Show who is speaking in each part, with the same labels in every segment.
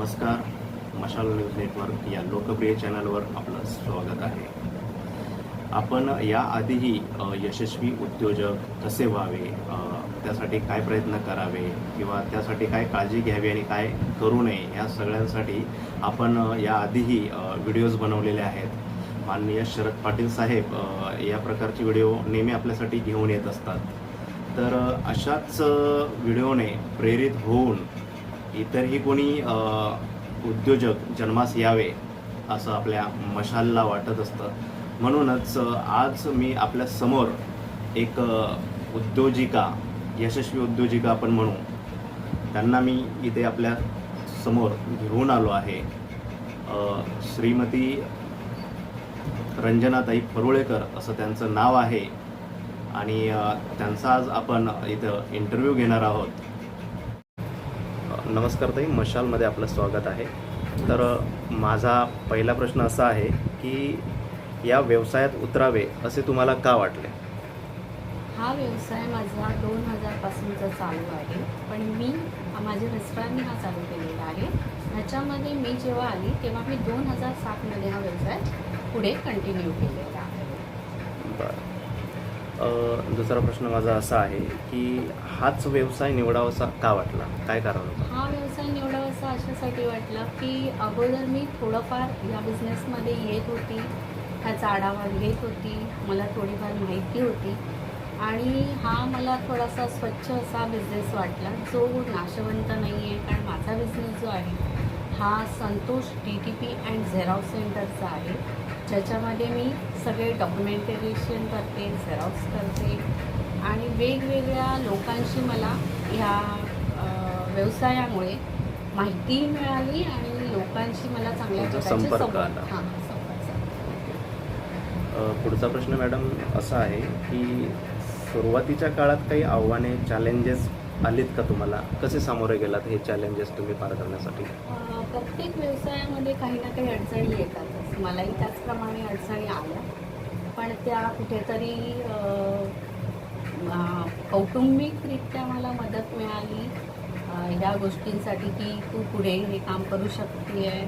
Speaker 1: नमस्कार मशाल news network या लोकप्रिय चॅनलवर आपलं स्वागत आहे. आपण याआधीही यशस्वी उद्योजक कसे व्हावे त्यासाठी काय प्रयत्न करावे किंवा त्यासाठी काय काळजी घ्यावी आणि काय करू नये या सगळ्यांसाठी आपण याआधीही व्हिडिओज बनवलेले आहेत. माननीय शरद पाटील साहेब या प्रकारचे व्हिडिओ नेहमी आपल्यासाठी घेऊन येत असतात. तर अशाच व्हिडिओने प्रेरित होऊन इतरही कोणी उद्योजक जन्मास यावे असं आपल्या मशालला वाटत असतं. म्हणूनच आज मी आपल्यासमोर एक उद्योजिका यशस्वी उद्योजिका आपण म्हणू त्यांना मी इथे आपल्यासमोर घेऊन आलो आहे. श्रीमती रंजनाताई परुळेकर असं त्यांचं नाव आहे. आणि त्यांचा आज आपण इथं इंटरव्ह्यू घेणार आहोत. नमस्कार ताई मशालमध्ये आपलं स्वागत आहे. तर माझा पहिला प्रश्न असा आहे की या व्यवसायात उतरावे असे तुम्हाला का वाटले?
Speaker 2: हा व्यवसाय माझा दोन हजारपासूनचा चालू आहे. पण मी माझ्या मिस्टरांनी हा चालू केलेला आहे. ह्याच्यामध्ये मी जेव्हा आली तेव्हा मी दोन हजार सातमध्ये हा व्यवसाय पुढे कंटिन्यू केलेला आहे.
Speaker 1: बरं. दुसरा प्रश्न माझा असा आहे की हाच व्यवसाय निवडावासा का वाटला? काय कारण होतं?
Speaker 2: हा व्यवसाय निवडावासा अशासाठी वाटला की अगोदर मी थोडंफार या बिझनेसमध्ये येत होती ह्याचा आढावा घेत होती मला थोडीफार माहिती होती आणि हा मला थोडासा स्वच्छ असा बिझनेस वाटला. जो नाशवंत नाही आहे कारण माझा बिझनेस जो आहे हा Santosh D T P and Xerox सेंटरचा आहे. ज्याच्यामध्ये मी सगळे डॉक्युमेंटेशन करते झेरॉक्स करते आणि वेगवेगळ्या लोकांशी मला ह्या व्यवसायामुळे माहिती मिळाली आणि लोकांशी मला चांगल्या
Speaker 1: संपर्क आला.
Speaker 2: हां,
Speaker 1: पुढचा प्रश्न मॅडम असा आहे की सुरुवातीच्या काळात काही आव्हाने चॅलेंजेस आलेत का तुम्हाला? कसे सामोरे गेलात? हे चॅलेंजेस तुम्ही पार करण्यासाठी?
Speaker 2: प्रत्येक व्यवसायामध्ये काही ना काही अडचणी येतातच मलाही त्याचप्रमाणे अडचणी आल्या. पण त्या कुठेतरी कौटुंबिकरित्या मला मदत मिळाली. ह्या गोष्टींसाठी की तू पुढे हे काम करू शकते आहे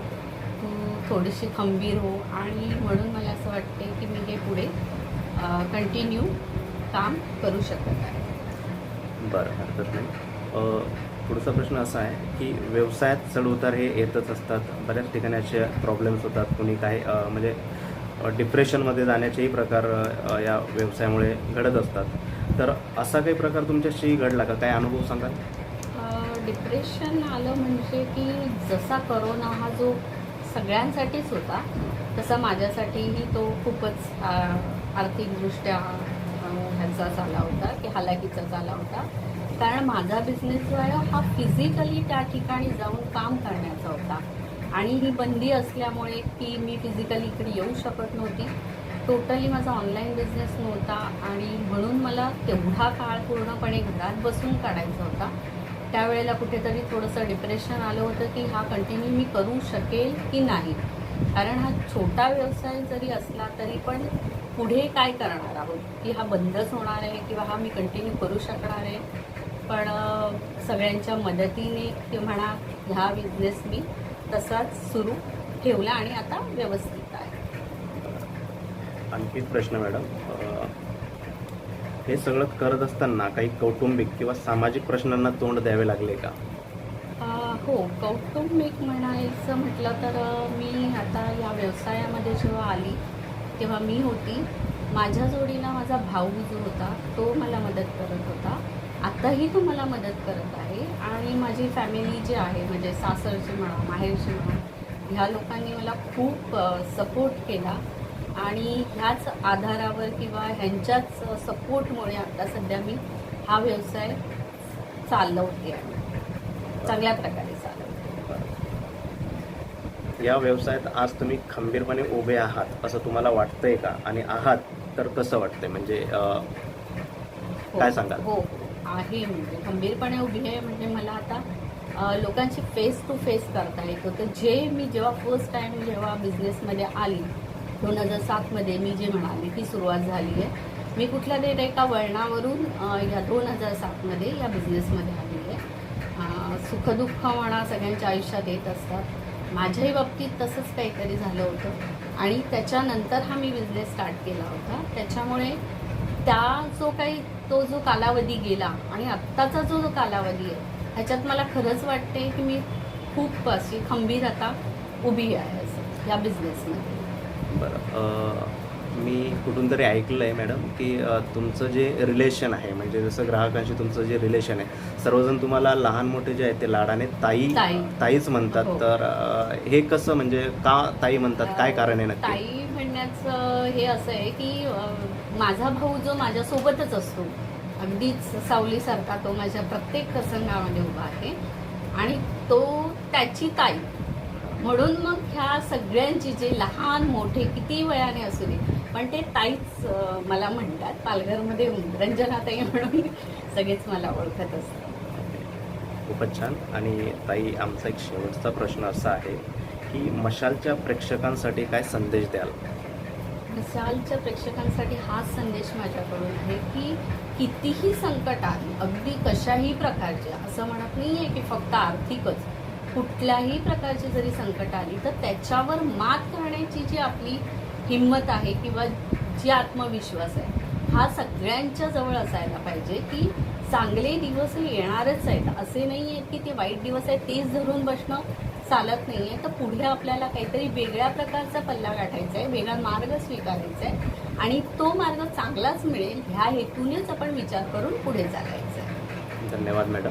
Speaker 2: तू थोडीशी खंबीर हो. आणि म्हणून मला असं वाटते की मी हे पुढे कंटिन्यू काम करू शकत आहे.
Speaker 1: बरं हरकत नाही. पुढचा प्रश्न असा आहे की व्यवसायात चढउतार हे येतच असतात. बऱ्याच ठिकाणी असे प्रॉब्लेम्स होतात. कुणी काही म्हणजे डिप्रेशनमध्ये जाण्याचेही प्रकार या व्यवसायामुळे घडत असतात. तर असा काही प्रकार तुमच्याशी घडला का? काय अनुभव सांगाल?
Speaker 2: डिप्रेशन आलं म्हणजे की जसा करोना हा जो सगळ्यांसाठीच होता तसा माझ्यासाठीही तो खूपच आर्थिकदृष्ट्या अ, झाला होता की हालाकीचा झाला होता. कारण माझा बिझनेस जो आहे हा फिजिकली त्या ठिकाणी जाऊन काम करण्याचा होता. आणि ही बंदी असल्यामुळे की मी फिजिकली इकडे येऊ शकत नव्हती. टोटली माझा ऑनलाईन बिझनेस नव्हता आणि म्हणून मला तेवढा काळ पूर्णपणे घरात बसून काढायचा होता. त्यावेळेला कुठेतरी थोडंसं डिप्रेशन आलं होतं की हा कंटिन्यू मी करू शकेल की नाही. कारण हा छोटा व्यवसाय जरी असला तरी पण पुढे काय करणार आहोत? की हा बंदच होणार आहे किंवा हा मी कंटिन्यू करू शकणार आहे? पण सगळ्यांच्या मदतीने किंवा म्हणा ह्या बिझनेस मी तसाच सुरू ठेवला आणि आता व्यवस्थित आहे.
Speaker 1: आणखी प्रश्न मॅडम. हे सगळं करत असताना काही कौटुंबिक किंवा सामाजिक प्रश्नांना तोंड द्यावे लागले का?
Speaker 2: हो. कौटुंबिक म्हणायचं म्हटलं तर मी आता या व्यवसायामध्ये जेव्हा आली तेव्हा मी होती. माझ्या जोडीला माझा भाऊ जो होता तो मला मदत करत होता. आत्ताही तो मला मदत करत आहे आणि माझी फॅमिली जी आहे म्हणजे सासरची म्हणा माहेरची म्हणा ह्या लोकांनी मला खूप सपोर्ट केला. आणि ह्याच आधारावर किंवा ह्यांच्याच सपोर्टमुळे आता सध्या मी हा व्यवसाय चालवते आहे. चांगल्या प्रकारे चालवते.
Speaker 1: या व्यवसायात आज तुम्ही खंबीरपणे उभे आहात असं तुम्हाला वाटतंय का? आणि आहात तर कसं वाटतंय? म्हणजे
Speaker 2: हो,
Speaker 1: काय सांगाल?
Speaker 2: हो आहे म्हणजे खंबीरपणे उभी आहे म्हणजे मला आता अ, लोकांची फेस टू फेस करता येत. होतं जे मी जेव्हा फर्स्ट टाइम जेव्हा बिझनेसमध्ये आली दोन हजार सातमध्ये मी जे म्हणाली ती सुरुवात झाली आहे. मी कुठल्या तरी एका वळणावरून या दोन हजार सातमध्ये या बिझनेसमध्ये आली आहे. सुखदुःख म्हणा सगळ्यांच्या आयुष्यात येत असतात. माझ्याही बाबतीत तसंच काहीतरी झालं होतं. आणि त्याच्यानंतर हा मी बिझनेस स्टार्ट केला होता. त्याच्यामुळे त्या जो काही तो जो कालावधी गेला आणि आत्ताचा जो जो कालावधी आहे ह्याच्यात मला खरंच वाटते की मी खूप अशी खंबीर आता उभी आहे असं या बिझनेसमध्ये
Speaker 1: बरं मी कुठून तरी ऐकलं आहे मॅडम की तुमचं जे रिलेशन आहे म्हणजे जसं ग्राहकांशी तुमचं जे रिलेशन आहे सर्वजण तुम्हाला लहान मोठे जे आहेत ते लाडाने ताई
Speaker 2: ताई.
Speaker 1: ताईच म्हणतात.
Speaker 2: हो.
Speaker 1: तर हे कसं म्हणजे का ताई म्हणतात? काय कारण आहे नक्की?
Speaker 2: ताई म्हणण्याचं हे असं आहे की माझा भाऊ जो माझ्यासोबतच असतो अगदीच सावलीसारखा तो माझ्या प्रत्येक प्रसंगामध्ये उभा आहे. आणि तो त्याची ताई. म्हणून मग ह्या सगळ्यांची जे लहान मोठे किती वयाने असू दे पण ते ताईच मला म्हणतात पालघरमध्ये रंजनाताई म्हणून सगळेच मला ओळखत असतात.
Speaker 1: खूपच छान. आणि ताई आमचा एक शेवटचा प्रश्न असा आहे की मशालच्या प्रेक्षकांसाठी काय संदेश द्याल?
Speaker 2: विशालच्या प्रेक्षकांसाठी हाच संदेश माझ्याकडून आहे की कितीही संकट आली अगदी कशाही प्रकारचे असं म्हणत नाही आहे की फक्त आर्थिकच कुठल्याही प्रकारची जरी संकट आली तर त्याच्यावर मात करण्याची जी आपली हिंमत आहे किंवा जी आत्मविश्वास आहे हा सगळ्यांच्या जवळ असायला पाहिजे की चांगले दिवस हे येणारच आहेत. असे नाही आहेत की ते वाईट दिवस आहेत तेच धरून बसणं चालत नाही आहे तर पुढे आपल्याला काहीतरी वेगळ्या प्रकारचा पल्ला गाठायचा आहे वेगळा मार्ग स्वीकारायचा आहे आणि तो मार्ग चांगलाच मिळेल. ह्या हेतूनेच आपण विचार करून पुढे चालायचा आहे.
Speaker 1: धन्यवाद मॅडम.